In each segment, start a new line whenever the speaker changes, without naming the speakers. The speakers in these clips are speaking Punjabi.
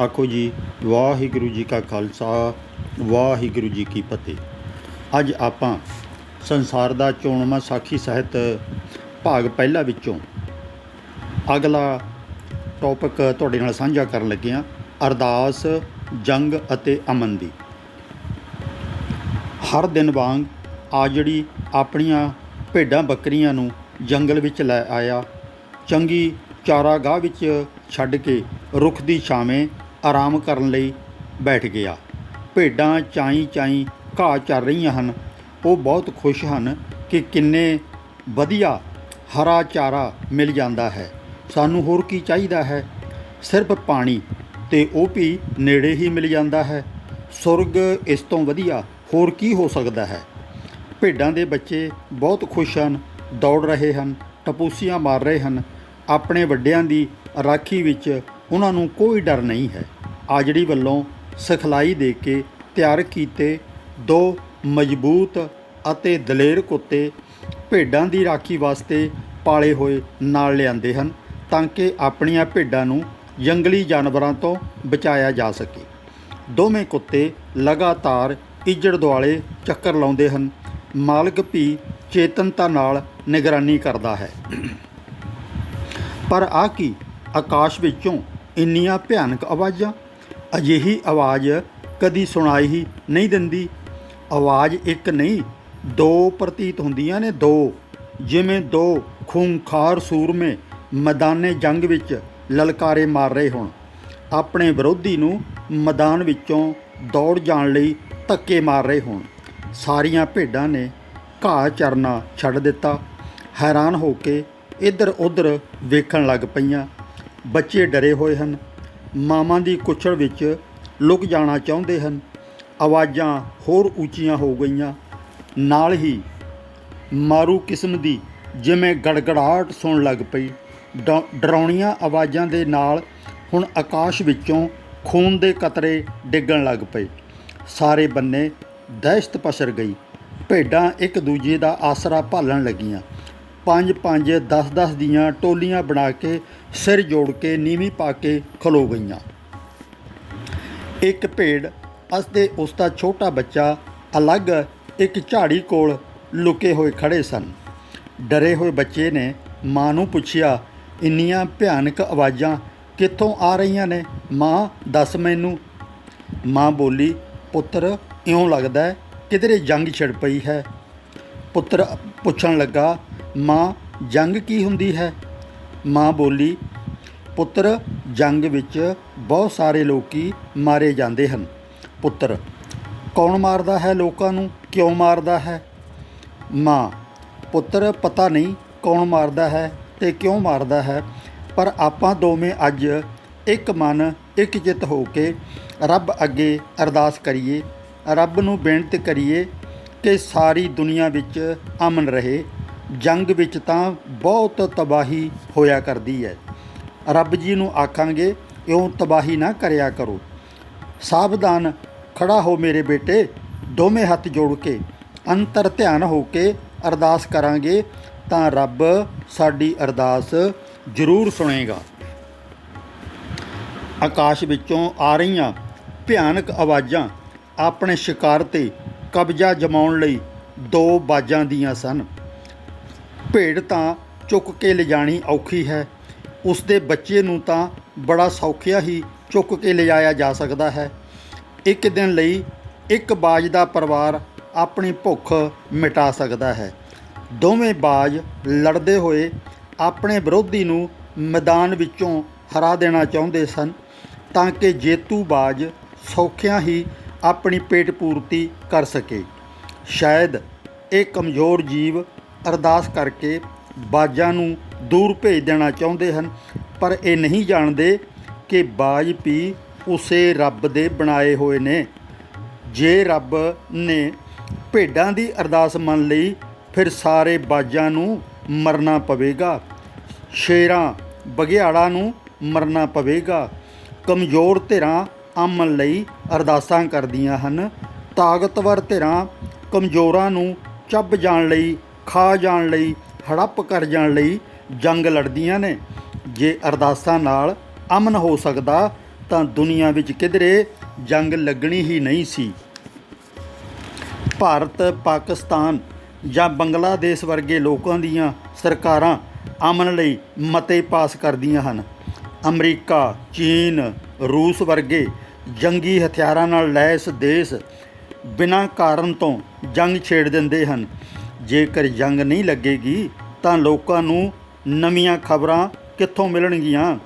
ਆਖੋ ਜੀ, ਵਾਹਿਗੁਰੂ ਜੀ ਕਾ ਖਾਲਸਾ, ਵਾਹਿਗੁਰੂ ਜੀ ਕੀ ਫਤਿਹ। ਅੱਜ ਆਪਾਂ ਸੰਸਾਰ ਦਾ ਚੋਣਵਾਂ ਸਾਖੀ ਸਾਹਿਤ ਭਾਗ ਪਹਿਲਾ ਵਿੱਚੋਂ ਅਗਲਾ ਟੌਪਿਕ ਤੁਹਾਡੇ ਨਾਲ ਸਾਂਝਾ ਕਰਨ ਲੱਗੇ ਹਾਂ, ਅਰਦਾਸ, ਜੰਗ ਅਤੇ ਅਮਨ ਦੀ ਹਰ ਦਿਨ ਵਾਂਗ ਆ ਜਿਹੜੀ ਆਪਣੀਆਂ ਭੇਡਾਂ ਬੱਕਰੀਆਂ ਨੂੰ ਜੰਗਲ ਵਿੱਚ ਲੈ ਆਇਆ, ਚੰਗੀ ਚਾਰਾਗਾਹ ਵਿੱਚ ਛੱਡ ਕੇ ਰੁੱਖ ਦੀ ਛਾਵੇਂ ਆਰਾਮ ਕਰਨ ਲਈ ਬੈਠ ਗਿਆ। ਭੇਡਾਂ ਚਾਈ ਚਾਈ ਘਾਹ ਚਰ ਰਹੀਆਂ ਹਨ। ਉਹ ਬਹੁਤ ਖੁਸ਼ ਹਨ ਕਿ ਕਿੰਨੇ ਵਧੀਆ ਹਰਾ ਚਾਰਾ ਮਿਲ ਜਾਂਦਾ ਹੈ। ਸਾਨੂੰ ਹੋਰ ਕੀ ਚਾਹੀਦਾ ਹੈ? ਸਿਰਫ ਪਾਣੀ ਤੇ ਉਹ ਵੀ ਨੇੜੇ ਹੀ ਮਿਲ ਜਾਂਦਾ ਹੈ। ਸੁਰਗ ਇਸ ਤੋਂ ਵਧੀਆ ਹੋਰ ਕੀ ਹੋ ਸਕਦਾ ਹੈ? ਭੇਡਾਂ ਦੇ ਬੱਚੇ ਬਹੁਤ ਖੁਸ਼ ਹਨ, ਦੌੜ ਰਹੇ ਹਨ, ਟਪੂਸੀਆਂ ਮਾਰ ਰਹੇ ਹਨ। ਆਪਣੇ ਵੱਡਿਆਂ ਦੀ ਰਾਖੀ ਵਿੱਚ ਉਹਨਾਂ ਨੂੰ ਕੋਈ ਡਰ ਨਹੀਂ ਹੈ। ਆਜੜੀ ਵੱਲੋਂ ਸਿਖਲਾਈ ਦੇ ਕੇ ਤਿਆਰ ਕੀਤੇ ਦੋ ਮਜ਼ਬੂਤ ਅਤੇ ਦਲੇਰ ਕੁੱਤੇ ਭੇਡਾਂ ਦੀ ਰਾਖੀ ਵਾਸਤੇ ਪਾਲੇ ਹੋਏ ਨਾਲ ਲਿਆਂਦੇ ਹਨ ਤਾਂ ਕਿ ਆਪਣੀਆਂ ਭੇਡਾਂ ਨੂੰ ਜੰਗਲੀ ਜਾਨਵਰਾਂ ਤੋਂ ਬਚਾਇਆ ਜਾ ਸਕੇ। ਦੋਵੇਂ ਕੁੱਤੇ ਲਗਾਤਾਰ ਇੱਜੜ ਦੁਆਲੇ ਚੱਕਰ ਲਾਉਂਦੇ ਹਨ। ਮਾਲਕ ਵੀ ਚੇਤਨਤਾ ਨਾਲ ਨਿਗਰਾਨੀ ਕਰਦਾ ਹੈ। ਪਰ ਆ ਕੀ? ਆਕਾਸ਼ ਵਿੱਚੋਂ ਇੰਨੀਆਂ ਭਿਆਨਕ ਆਵਾਜ਼ਾਂ ਅਜਿਹੀ ਆਵਾਜ਼ ਕਦੀ ਸੁਣਾਈ ਹੀ ਨਹੀਂ ਦਿੰਦੀ। ਆਵਾਜ਼ ਇੱਕ ਨਹੀਂ, ਦੋ ਪ੍ਰਤੀਤ ਹੁੰਦੀਆਂ ਨੇ ਦੋ। ਜਿਵੇਂ ਦੋ ਖੂੰਖਾਰ ਸੂਰਮੇ ਮੈਦਾਨੇ ਜੰਗ ਵਿੱਚ ਲਲਕਾਰੇ ਮਾਰ ਰਹੇ ਹੋਣ। ਆਪਣੇ ਵਿਰੋਧੀ ਨੂੰ ਮੈਦਾਨ ਵਿੱਚੋਂ ਦੌੜ ਜਾਣ ਲਈ ਧੱਕੇ ਮਾਰ ਰਹੇ ਹੋਣ। ਸਾਰੀਆਂ ਭੇਡਾਂ ਨੇ ਘਾਹ ਚਰਨਾ ਛੱਡ ਦਿੱਤਾ। ਹੈਰਾਨ ਹੋ ਕੇ ਇੱਧਰ ਉੱਧਰ ਵੇਖਣ ਲੱਗ ਪਈਆਂ। ਬੱਚੇ ਡਰੇ ਹੋਏ ਹਨ। ਮਾਵਾਂ ਦੀ ਕੁੱਛੜ ਵਿੱਚ ਲੁਕ ਜਾਣਾ ਚਾਹੁੰਦੇ ਹਨ। ਆਵਾਜ਼ਾਂ ਹੋਰ ਉੱਚੀਆਂ ਹੋ ਗਈਆਂ। ਨਾਲ ਹੀ ਮਾਰੂ ਕਿਸਮ ਦੀ ਜਿਵੇਂ ਗੜਗੜਾਹਟ ਸੁਣ ਲੱਗ ਪਈ। ਡਰਾਉਣੀਆਂ ਆਵਾਜ਼ਾਂ ਦੇ ਨਾਲ ਹੁਣ ਆਕਾਸ਼ ਵਿੱਚੋਂ ਖੂਨ ਦੇ ਕਤਰੇ ਡਿੱਗਣ ਲੱਗ ਪਏ। ਸਾਰੇ ਬੰਨੇ ਦਹਿਸ਼ਤ ਪਸਰ ਗਈ। ਭੇਡਾਂ ਇੱਕ ਦੂਜੇ ਦਾ ਆਸਰਾ ਭਾਲਣ ਲੱਗੀਆਂ। ਪੰਜ ਪੰਜ 10 10 ਦੀਆਂ ਟੋਲੀਆਂ ਬਣਾ ਕੇ ਸਿਰ ਜੋੜ ਕੇ ਨੀਵੀਂ ਪਾ ਕੇ ਖਲੋ ਗਈਆਂ। ਇੱਕ ਭੇਡ ਅਤੇ ਉਸ ਦਾ ਛੋਟਾ ਬੱਚਾ, ਅਲੱਗ ਇੱਕ ਝਾੜੀ ਕੋਲ ਲੁਕੇ ਹੋਏ ਖੜੇ ਸਨ। ਡਰੇ ਹੋਏ ਬੱਚੇ ਨੇ ਮਾਂ ਨੂੰ ਪੁੱਛਿਆ, ਇੰਨੀਆਂ ਭਿਆਨਕ ਆਵਾਜ਼ਾਂ ਕਿੱਥੋਂ ਆ ਰਹੀਆਂ ਨੇ? ਮਾਂ, ਦੱਸ ਮੈਨੂੰ। ਮਾਂ ਬੋਲੀ, ਪੁੱਤਰ, ਇਉਂ ਲੱਗਦਾ ਕਿਧਰੇ ਜੰਗ ਛਿੜ ਪਈ ਹੈ? ਪੁੱਤਰ ਪੁੱਛਣ ਲੱਗਾ ਮਾਂ, ਜੰਗ ਕੀ ਹੁੰਦੀ ਹੈ? ਮਾਂ ਬੋਲੀ, ਪੁੱਤਰ, ਜੰਗ ਵਿੱਚ ਬਹੁਤ ਸਾਰੇ ਲੋਕੀ ਮਾਰੇ ਜਾਂਦੇ ਹਨ। ਪੁੱਤਰ, ਕੌਣ ਮਾਰਦਾ ਹੈ ਲੋਕਾਂ ਨੂੰ? ਕਿਉਂ ਮਾਰਦਾ ਹੈ? ਮਾਂ, ਪੁੱਤਰ, ਪਤਾ ਨਹੀਂ ਕੌਣ ਮਾਰਦਾ ਹੈ ਤੇ ਕਿਉਂ ਮਾਰਦਾ ਹੈ, ਪਰ ਆਪਾਂ ਦੋਵੇਂ ਅੱਜ ਇੱਕ ਮਨ, ਇੱਕ ਚਿੱਤ ਹੋ ਕੇ ਰੱਬ ਅੱਗੇ ਅਰਦਾਸ ਕਰੀਏ, ਰੱਬ ਨੂੰ ਬੇਨਤੀ ਕਰੀਏ ਕਿ ਸਾਰੀ ਦੁਨੀਆ ਵਿੱਚ ਅਮਨ ਰਹੇ। ਜੰਗ ਵਿੱਚ ਤਾਂ ਬਹੁਤ ਤਬਾਹੀ ਹੋਇਆ ਕਰਦੀ ਹੈ। ਰੱਬ ਜੀ ਨੂੰ ਆਖਾਂਗੇ, ਇਉਂ ਤਬਾਹੀ ਨਾ ਕਰਿਆ ਕਰੋ। ਸਾਵਧਾਨ ਖੜਾ ਹੋ ਮੇਰੇ ਬੇਟੇ, ਦੋਵੇਂ ਹੱਥ ਜੋੜ ਕੇ, ਅੰਤਰ ਧਿਆਨ ਹੋ ਕੇ ਅਰਦਾਸ ਕਰਾਂਗੇ, ਤਾਂ ਰੱਬ ਸਾਡੀ ਅਰਦਾਸ ਜ਼ਰੂਰ ਸੁਣੇਗਾ। ਆਕਾਸ਼ ਵਿੱਚੋਂ ਆ ਰਹੀਆਂ ਭਿਆਨਕ ਆਵਾਜ਼ਾਂ ਆਪਣੇ ਸ਼ਿਕਾਰ ਤੇ ਕਬਜ਼ਾ ਜਮਾਉਣ ਲਈ ਦੋ ਬਾਜਾਂ ਦੀਆਂ ਸਨ। ਭੇਡ ਤਾਂ ਚੁੱਕ ਕੇ ਲਿਜਾਣੀ ਔਖੀ ਹੈ। ਉਸ ਦੇ ਬੱਚੇ ਨੂੰ ਤਾਂ ਬੜਾ ਸੌਖਿਆ ਹੀ ਚੁੱਕ ਕੇ ਲਿਜਾਇਆ ਜਾ ਸਕਦਾ ਹੈ। ਇੱਕ ਦਿਨ ਲਈ ਇੱਕ ਬਾਜ ਦਾ ਪਰਿਵਾਰ ਆਪਣੀ ਭੁੱਖ ਮਿਟਾ ਸਕਦਾ ਹੈ। ਦੋਵੇਂ ਬਾਜ ਲੜਦੇ ਹੋਏ ਆਪਣੇ ਵਿਰੋਧੀ ਨੂੰ ਮੈਦਾਨ ਵਿੱਚੋਂ ਹਰਾ ਦੇਣਾ ਚਾਹੁੰਦੇ ਸਨ ਤਾਂ ਕਿ ਜੇਤੂ ਬਾਜ ਸੌਖਿਆਂ ਹੀ ਆਪਣੀ ਪੇਟ ਪੂਰਤੀ ਕਰ ਸਕੇ। ਸ਼ਾਇਦ ਇਹ ਕਮਜ਼ੋਰ ਜੀਵ ਅਰਦਾਸ ਕਰਕੇ ਬਾਜਾਂ ਨੂੰ ਦੂਰ ਭੇਜ ਦੇਣਾ ਚਾਹੁੰਦੇ ਹਨ। ਪਰ ਇਹ ਨਹੀਂ ਜਾਣਦੇ ਕਿ ਬਾਜ ਵੀ ਉਸੇ ਰੱਬ ਦੇ ਬਣਾਏ ਹੋਏ ਨੇ। ਜੇ ਰੱਬ ਨੇ ਭੇਡਾਂ ਦੀ ਅਰਦਾਸ ਮੰਨ ਲਈ, ਫਿਰ ਸਾਰੇ ਬਾਜਾਂ ਨੂੰ ਮਰਨਾ ਪਵੇਗਾ। ਸ਼ੇਰਾਂ ਬਘਿਆੜਾਂ ਨੂੰ ਮਰਨਾ ਪਵੇਗਾ। ਕਮਜ਼ੋਰ ਧਿਰਾਂ ਅਮਨ ਲਈ ਅਰਦਾਸਾਂ ਕਰਦੀਆਂ ਹਨ। ਤਾਕਤਵਰ ਧਿਰਾਂ ਕਮਜ਼ੋਰਾਂ ਨੂੰ ਚੱਬ ਜਾਣ ਲਈ ਖਾ ਜਾਣ ਲਈ, ਹੜੱਪ ਕਰ ਜਾਣ ਲਈ ਜੰਗ ਲੜਦੀਆਂ ਨੇ। ਜੇ ਅਰਦਾਸਾਂ ਨਾਲ ਅਮਨ ਹੋ ਸਕਦਾ, ਤਾਂ ਦੁਨੀਆ ਵਿੱਚ ਕਿਧਰੇ ਜੰਗ ਲੱਗਣੀ ਹੀ ਨਹੀਂ ਸੀ। ਭਾਰਤ, ਪਾਕਿਸਤਾਨ ਜਾਂ ਬੰਗਲਾਦੇਸ਼ ਵਰਗੇ ਲੋਕਾਂ ਦੀਆਂ ਸਰਕਾਰਾਂ ਅਮਨ ਲਈ ਮਤੇ ਪਾਸ ਕਰਦੀਆਂ ਹਨ। ਅਮਰੀਕਾ, ਚੀਨ, ਰੂਸ ਵਰਗੇ ਜੰਗੀ ਹਥਿਆਰਾਂ ਨਾਲ ਲੈਸ ਦੇਸ਼ ਬਿਨਾਂ ਕਾਰਨ ਤੋਂ ਜੰਗ ਛੇੜ ਦਿੰਦੇ ਹਨ। ਜੇਕਰ ਜੰਗ ਨਹੀਂ ਲੱਗੇਗੀ, ਤਾਂ ਲੋਕਾਂ ਨੂੰ ਨਵੀਆਂ ਖਬਰਾਂ ਕਿੱਥੋਂ ਮਿਲਣਗੀਆਂ?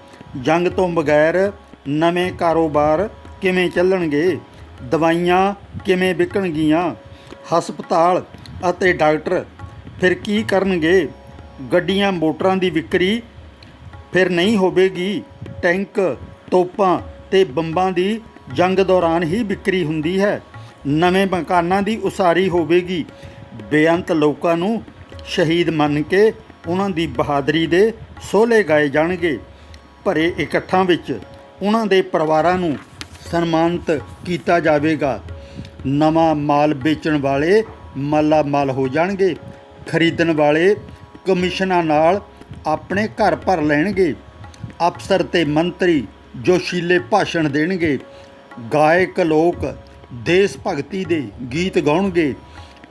ਜੰਗ ਤੋਂ ਬਗੈਰ ਨਵੇਂ ਕਾਰੋਬਾਰ ਕਿਵੇਂ ਚੱਲਣਗੇ? ਦਵਾਈਆਂ ਕਿਵੇਂ ਵਿਕਣਗੀਆਂ? ਹਸਪਤਾਲ ਅਤੇ ਡਾਕਟਰ ਫਿਰ ਕੀ ਕਰਨਗੇ? ਗੱਡੀਆਂ, ਮੋਟਰਾਂ ਦੀ ਵਿਕਰੀ ਫਿਰ ਨਹੀਂ ਹੋਵੇਗੀ। ਟੈਂਕ, ਤੋਪਾਂ ਤੇ ਬੰਬਾਂ ਦੀ ਜੰਗ ਦੌਰਾਨ ਹੀ ਵਿਕਰੀ ਹੁੰਦੀ ਹੈ। ਨਵੇਂ ਮਕਾਨਾਂ ਦੀ ਉਸਾਰੀ ਹੋਵੇਗੀ। ਬੇਅੰਤ ਲੋਕਾਂ ਨੂੰ ਸ਼ਹੀਦ ਮੰਨ ਕੇ ਉਹਨਾਂ ਦੀ ਬਹਾਦਰੀ ਦੇ ਸੋਹਲੇ ਗਾਏ ਜਾਣਗੇ। ਭਰੇ ਇਕੱਠਾਂ ਵਿੱਚ ਉਹਨਾਂ ਦੇ ਪਰਿਵਾਰਾਂ ਨੂੰ ਸਨਮਾਨਿਤ ਕੀਤਾ ਜਾਵੇਗਾ। ਨਵਾਂ ਮਾਲ ਵੇਚਣ ਵਾਲੇ ਮਾਲਾ ਮਾਲ ਹੋ ਜਾਣਗੇ। ਖਰੀਦਣ ਵਾਲੇ ਕਮਿਸ਼ਨਾਂ ਨਾਲ ਆਪਣੇ ਘਰ ਭਰ ਲੈਣਗੇ। ਅਫਸਰ ਤੇ ਮੰਤਰੀ ਜੋਸ਼ੀਲੇ ਭਾਸ਼ਣ ਦੇਣਗੇ। ਗਾਇਕ ਲੋਕ ਦੇਸ਼ ਭਗਤੀ ਦੇ ਗੀਤ ਗਾਉਣਗੇ।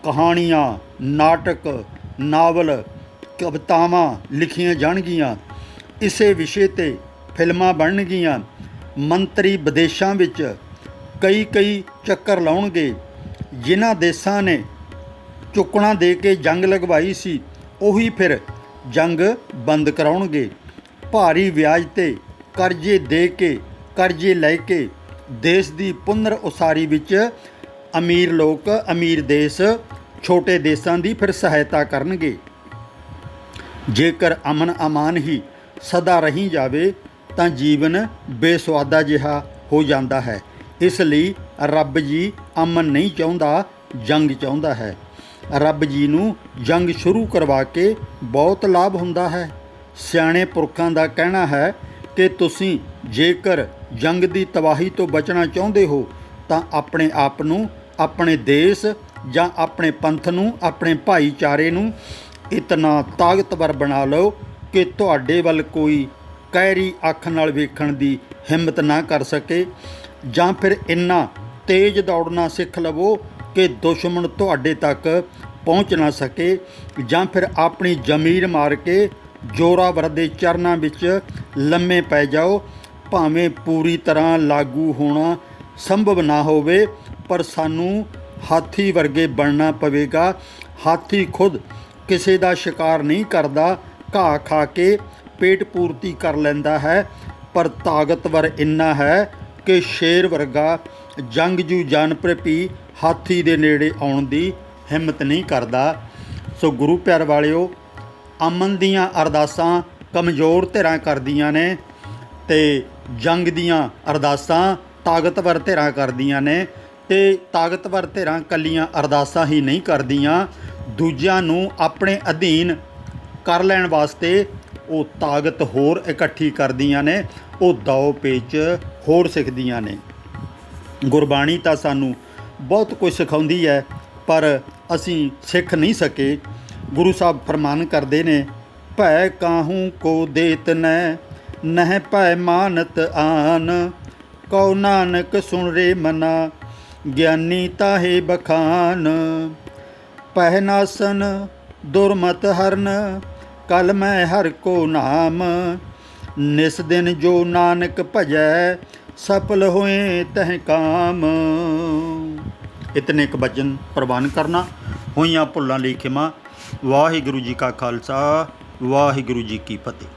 ਕਹਾਣੀਆਂ, ਨਾਟਕ, ਨਾਵਲ, ਕਵਿਤਾਵਾਂ ਲਿਖੀਆਂ ਜਾਣਗੀਆਂ। ਇਸੇ ਵਿਸ਼ੇ ਤੇ ਫਿਲਮਾਂ ਬਣਨਗੀਆਂ। ਮੰਤਰੀ ਵਿਦੇਸ਼ਾਂ ਵਿੱਚ ਕਈ ਕਈ ਚੱਕਰ ਲਾਉਣਗੇ। ਜਿਨ੍ਹਾਂ ਦੇਸ਼ਾਂ ਨੇ ਚੁੱਕਣਾ ਦੇ ਕੇ ਜੰਗ ਲਗਵਾਈ ਸੀ, ਉਹੀ ਫਿਰ ਜੰਗ ਬੰਦ ਕਰਾਉਣਗੇ। ਭਾਰੀ ਵਿਆਜ ਤੇ ਕਰਜ਼ੇ ਦੇ ਕੇ, ਕਰਜ਼ੇ ਲੈ ਕੇ ਦੇਸ਼ ਦੀ ਪੁਨਰ ਉਸਾਰੀ ਵਿੱਚ ਅਮੀਰ ਲੋਕ, ਅਮੀਰ ਦੇਸ਼, ਛੋਟੇ ਦੇਸ਼ਾਂ ਦੀ ਫਿਰ ਸਹਾਇਤਾ ਕਰਨਗੇ। ਜੇਕਰ ਅਮਨ ਅਮਾਨ ਹੀ ਸਦਾ ਰਹੀ ਜਾਵੇ, ਤਾਂ ਜੀਵਨ ਬੇਸਵਾਦਾ ਜਿਹਾ ਹੋ ਜਾਂਦਾ ਹੈ। ਇਸ ਲਈ ਰੱਬ ਜੀ ਅਮਨ ਨਹੀਂ ਚਾਹੁੰਦਾ, ਜੰਗ ਚਾਹੁੰਦਾ ਹੈ। ਰੱਬ ਜੀ ਨੂੰ ਜੰਗ ਸ਼ੁਰੂ ਕਰਵਾ ਕੇ ਬਹੁਤ ਲਾਭ ਹੁੰਦਾ ਹੈ। ਸਿਆਣੇ ਪੁਰਖਾਂ ਦਾ ਕਹਿਣਾ ਹੈ ਕਿ ਤੁਸੀਂ ਜੇਕਰ ਜੰਗ ਦੀ ਤਬਾਹੀ ਤੋਂ ਬਚਣਾ ਚਾਹੁੰਦੇ ਹੋ, ਤਾਂ ਆਪਣੇ ਆਪ ਨੂੰ ਆਪਣੇ ਦੇਸ਼ ਜਾਂ ਆਪਣੇ ਪੰਥ ਨੂੰ, ਆਪਣੇ ਭਾਈਚਾਰੇ ਨੂੰ ਇਤਨਾ ਤਾਕਤਵਰ ਬਣਾ ਲਓ ਕਿ ਤੁਹਾਡੇ ਵੱਲ ਕੋਈ ਕਹਿਰੀ ਅੱਖ ਨਾਲ ਵੇਖਣ ਦੀ ਹਿੰਮਤ ਨਾ ਕਰ ਸਕੇ ਜਾਂ ਫਿਰ ਇੰਨਾ ਤੇਜ਼ ਦੌੜਨਾ ਸਿੱਖ ਲਵੋ ਕਿ ਦੁਸ਼ਮਣ ਤੁਹਾਡੇ ਤੱਕ ਪਹੁੰਚ ਨਾ ਸਕੇ ਜਾਂ ਫਿਰ ਆਪਣੀ ਜ਼ਮੀਰ ਮਾਰ ਕੇ ਜੋਰਾਵਰ ਦੇ ਚਰਨਾਂ ਵਿੱਚ ਲੰਮੇ ਪੈ ਜਾਓ, ਭਾਵੇਂ ਪੂਰੀ ਤਰ੍ਹਾਂ ਲਾਗੂ ਹੋਣਾ ਸੰਭਵ ਨਾ ਹੋਵੇ। ਪਰ ਸਾਨੂੰ ਹਾਥੀ ਵਰਗੇ ਬਣਨਾ ਪਵੇਗਾ। ਹਾਥੀ ਖੁਦ ਕਿਸੇ ਦਾ ਸ਼ਿਕਾਰ ਨਹੀਂ ਕਰਦਾ। ਘਾਹ ਖਾ ਕੇ ਪੇਟ ਪੂਰਤੀ ਕਰ ਲੈਂਦਾ ਹੈ। ਪਰ ਤਾਕਤਵਰ ਇੰਨਾ ਹੈ ਕਿ ਸ਼ੇਰ ਵਰਗਾ ਜੰਗਜੂ ਜਾਨਵਰ ਵੀ ਹਾਥੀ ਦੇ ਨੇੜੇ ਆਉਣ ਦੀ ਹਿੰਮਤ ਨਹੀਂ ਕਰਦਾ। ਸੋ ਗੁਰੂ ਪਿਆਰ ਵਾਲਿਓ, ਅਮਨ ਦੀਆਂ ਅਰਦਾਸਾਂ ਕਮਜ਼ੋਰ ਧਿਰਾਂ ਕਰਦੀਆਂ ਨੇ ਤੇ ਜੰਗ ਦੀਆਂ ਅਰਦਾਸਾਂ ਤਾਕਤਵਰ ਧਿਰਾਂ ਕਰਦੀਆਂ ਨੇ। ਤੇ ਤਾਕਤਵਰ ਧਿਰਾਂ ਕੱਲੀਆਂ ਅਰਦਾਸਾਂ ਹੀ ਨਹੀਂ ਕਰਦੀਆਂ, ਦੂਜਿਆਂ ਨੂੰ ਆਪਣੇ ਅਧੀਨ ਕਰ ਲੈਣ ਵਾਸਤੇ ਉਹ ਤਾਕਤ ਹੋਰ ਇਕੱਠੀ ਕਰਦੀਆਂ ਨੇ, ਉਹ ਦਾਉ ਪੇਚ ਹੋਰ ਸਿੱਖਦੀਆਂ ਨੇ। ਗੁਰਬਾਣੀ ਤਾਂ ਸਾਨੂੰ ਬਹੁਤ ਕੁਝ ਸਿਖਾਉਂਦੀ ਹੈ, ਪਰ ਅਸੀਂ ਸਿੱਖ ਨਹੀਂ ਸਕੇ। ਗੁਰੂ ਸਾਹਿਬ ਫਰਮਾਨ ਕਰਦੇ ਨੇ, ਭੈ ਕਾਹੂ ਕੋ ਦੇਤ ਨੈ ਨਹਿ ਭੈ ਮਾਨਤ ਆਨ, ਕਉ ਨਾਨਕ ਸੁਣ ਰੇ ਮਨਾ ਗਿਆਨੀ ਤਾਹੇ ਬਖਾਨ। ਪਹਿਨਾਸਨ ਦੁਰਮਤ ਹਰਨ ਕਲ ਮੈਂ ਹਰ ਕੋ ਨਾਮ। ਨਿਸ ਦਿਨ ਜੋ ਨਾਨਕ ਭਜੈ, ਸਫਲ ਹੋਏ ਤਹ ਕਾਮ। ਇਤਨੇ ਇੱਕ ਵਚਨ ਪ੍ਰਵਾਨ ਕਰਨਾ, ਹੋਈਆਂ ਭੁੱਲਾਂ ਲਈ ਖਿਮਾ। ਵਾਹਿਗੁਰੂ ਜੀ ਕਾ ਖਾਲਸਾ, ਵਾਹਿਗੁਰੂ ਜੀ ਕੀ ਫਤਿਹ।